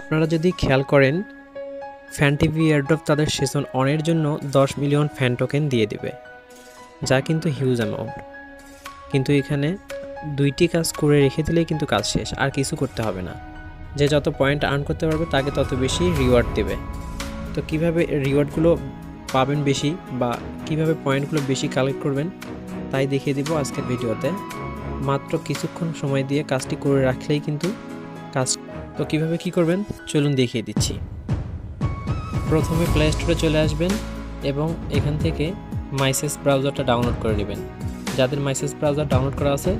আপনারা যদি খেয়াল করেন ফ্যান টিভি এয়ারড্রপ তাদের সেশন অনের জন্য দশ মিলিয়ন ফ্যান টোকেন দিয়ে দিবে, যা কিন্তু হিউজ অ্যামাউন্ট কিন্তু এখানে দুইটি কাজ করে রেখে দিলেই কিন্তু কাজ শেষ, আর কিছু করতে হবে না। যে যত পয়েন্ট আর্ন করতে পারবে, তাকে তত বেশি রিওয়ার্ড দেবে। তো কীভাবে রিওয়ার্ডগুলো পাবেন বেশি বা কীভাবে পয়েন্টগুলো বেশি কালেক্ট করবেন, তাই দেখিয়ে দিব আজকের ভিডিওতে। মাত্র কিছুক্ষণ সময় দিয়ে কাজটি করে রাখলেই কিন্তু তো কীভাবে কি করবেন? চলুন দেখিয়ে দিচ্ছি। প্রথমে প্লে স্টোরে চলে আসবেন এবং এখান থেকে মাইসেস ব্রাউজারটা ডাউনলোড করে নেবেন। যাদের মাইসেস ব্রাউজার ডাউনলোড করা আছে,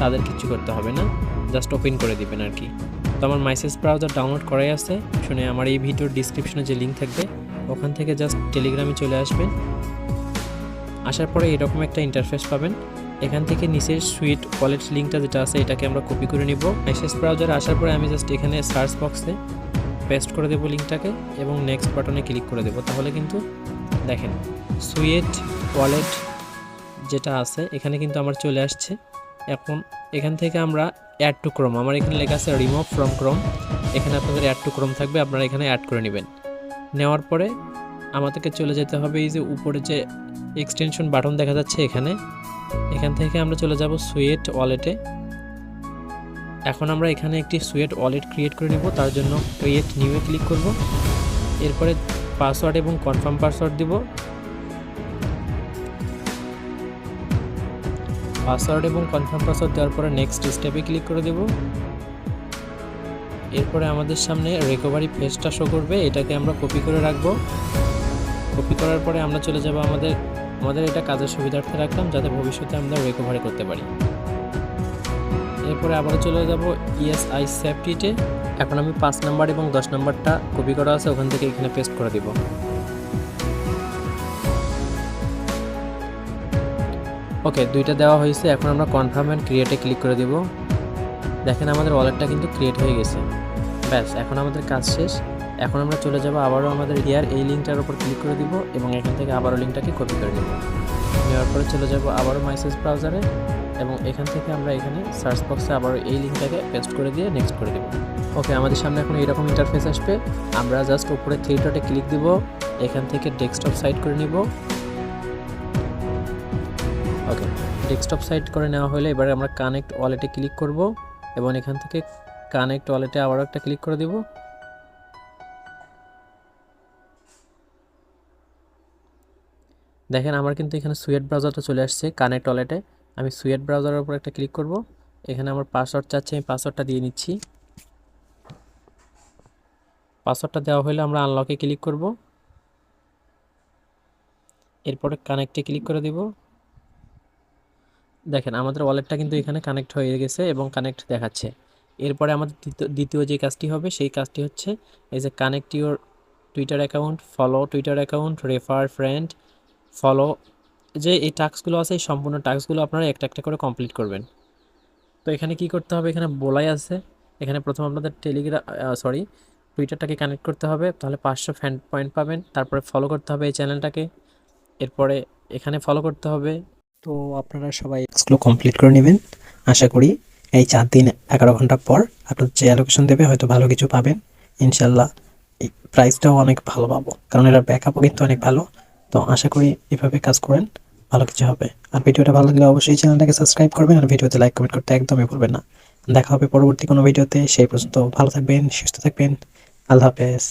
তাদের কিছু করতে হবে না জাস্ট ওপেন করে দিবেন আর কি। তো আমার মাইসেস ব্রাউজার ডাউনলোড করাই আছে, শুনে আমার এই ভিডিওর ডিসক্রিপশনে যে লিঙ্ক থাকবে, ওখান থেকে জাস্ট টেলিগ্রামে চলে আসবেন। আসার পরে এরকম একটা ইন্টারফেস পাবেন এখান থেকে নিচের সুইট ওয়ালেট লিঙ্কটা যেটা আছে, এটাকে আমরা কপি করে নিব। মেসেজ ব্রাউজারে আসার পরে আমি জাস্ট এখানে সার্চ বক্সে পেস্ট করে দেবো লিঙ্কটাকে এবং নেক্সট বাটনে ক্লিক করে দেবো। তাহলে কিন্তু দেখেন সুইট ওয়ালেট যেটা আছে, এখানে কিন্তু আমার চলে আসছে। এখন এখান থেকে আমরা অ্যাড টু ক্রোম আমার এখানে লেখা আছে রিমুভ ফ্রম ক্রোম এখানে আপনাদের অ্যাড টু ক্রোম থাকবে, আপনারা এখানে অ্যাড করে নেবেন। নেওয়ার পরে আমাদেরকে চলে যেতে হবে এই যে উপরে যে এক্সটেনশন বাটন দেখা যাচ্ছে এখানে। এখান থেকে আমরা চলে যাব সুয়েট ওয়ালেটে। এখন আমরা এখানে একটি সুয়েট ওয়ালেট ক্রিয়েট করে নেব, তার জন্য ক্রিয়েট নিউয়ে ক্লিক করব। এরপরে পাসওয়ার্ড এবং কনফার্ম পাসওয়ার্ড দিব। পাসওয়ার্ড এবং কনফার্ম পাসওয়ার্ড দেওয়ার পরে নেক্সট স্টেপে ক্লিক করে দেব। এরপরে আমাদের সামনে রিকভারি ফেসটা শো করবে, এটাকে আমরা কপি করে রাখব। কপি করার পরে আমরা চলে যাব আমাদের আমাদের এটা কাজের সুবিধার্থে রাখলাম, যাতে ভবিষ্যতে আমরা রিকভারি করতে পারি। এরপরে আবার চলে যাব ইএসআই সেফটিতে এখন আমি পাঁচ নাম্বার এবং দশ নাম্বারটা কপি করা আছে, ওখান থেকে এখানে পেস্ট করে দিব। ওকে দুইটা দেওয়া হয়েছে, এখন আমরা কনফার্ম অ্যান্ড ক্রিয়েটে ক্লিক করে দিব। দেখেন আমাদের ওয়ালেটটা কিন্তু ক্রিয়েট হয়ে গেছে। ব্যাস, এখন আমাদের কাজ শেষ। এখন আমরা চলে যাব আবারও আমাদের ইয়ার এই লিঙ্কটার উপর ক্লিক করে দিব এবং এখান থেকে আবারও লিঙ্কটাকে কপি করে নেব। নেওয়ার পরে চলে যাব আবারও মাইসেজ ব্রাউজারে এবং এখান থেকে আমরা এখানে সার্চ বক্সে আবারও এই লিঙ্কটাকে পেস্ট করে দিয়ে নেক্সট করে দেব। ওকে আমাদের সামনে এখন এইরকম ইন্টারফেস আসবে। আমরা জাস্ট উপরে ডটে ক্লিক দিব, এখান থেকে ডেস্কটপ সাইড করে নিব। ওকে ডেস্কটপ সাইড করে নেওয়া হলে এবারে আমরা কানেক্ট ওয়ালেটে ক্লিক করব এবং এখান থেকে কানেক্ট ওয়ালেটে আবারও একটা ক্লিক করে দিব। দেখেন আমার কিন্তু এখানে সুয়েট ব্রাউজারটা চলে আসছে কানেক্ট ওয়ালেটে আমি সুয়েট ব্রাউজারের উপর একটা ক্লিক করব। এখানে আমার পাসওয়ার্ড চাচ্ছে, আমি পাসওয়ার্ডটা দিয়ে নিচ্ছি। পাসওয়ার্ডটা দেওয়া হলে আমরা আনলকে ক্লিক করব। এরপরে কানেক্টে ক্লিক করে দিব। দেখেন আমাদের ওয়ালেটটা কিন্তু এখানে কানেক্ট হয়ে গেছে এবং কানেক্ট দেখাচ্ছে। এরপরে আমাদের দ্বিতীয়- যে কাজটি হবে, সেই কাজটি হচ্ছে এই যে connect your Twitter account follow Twitter account refer friend follow যে এই টাস্কগুলো আছে, এই সম্পূর্ণ টাস্কগুলো আপনারা একটা একটা করে কমপ্লিট করবেন। তো এখানে কি করতে হবে? এখানে বলাই আছে। এখানে প্রথম আপনাদের টেলিগ্রাম সরি টুইটারটাকে কানেক্ট করতে হবে। তাহলে পাঁচশো ফ্যান পয়েন্ট পাবেন। তারপরে ফলো করতে হবে এই চ্যানেলটাকে এরপরে এখানে ফলো করতে হবে। তো আপনারা সবাই টাস্কগুলো কমপ্লিট করে নেবেন। আশা করি এই চার দিন, এগারো ঘণ্টা পর আপনার যে অ্যালোকেশন দেবে, হয়তো ভালো কিছু পাবেন। ইনশাল্লাহ এই প্রাইসটাও অনেক ভালো পাবো। কারণ এটার ব্যাকআপও কিন্তু অনেক ভালো। তো আশা করি এভাবে কাজ করেন, ভালো কিছু হবে। আর ভিডিওটা ভালো লাগলে অবশ্যই চ্যানেলটাকে সাবস্ক্রাইব করবেন আর ভিডিওতে লাইক কমেন্ট করতে একদমই ভুলবেন না। দেখা হবে পরবর্তী কোনো ভিডিওতে, সেই পর্যন্ত ভালো থাকবেন, সুস্থ থাকবেন। আল্লাহ হাফেজ।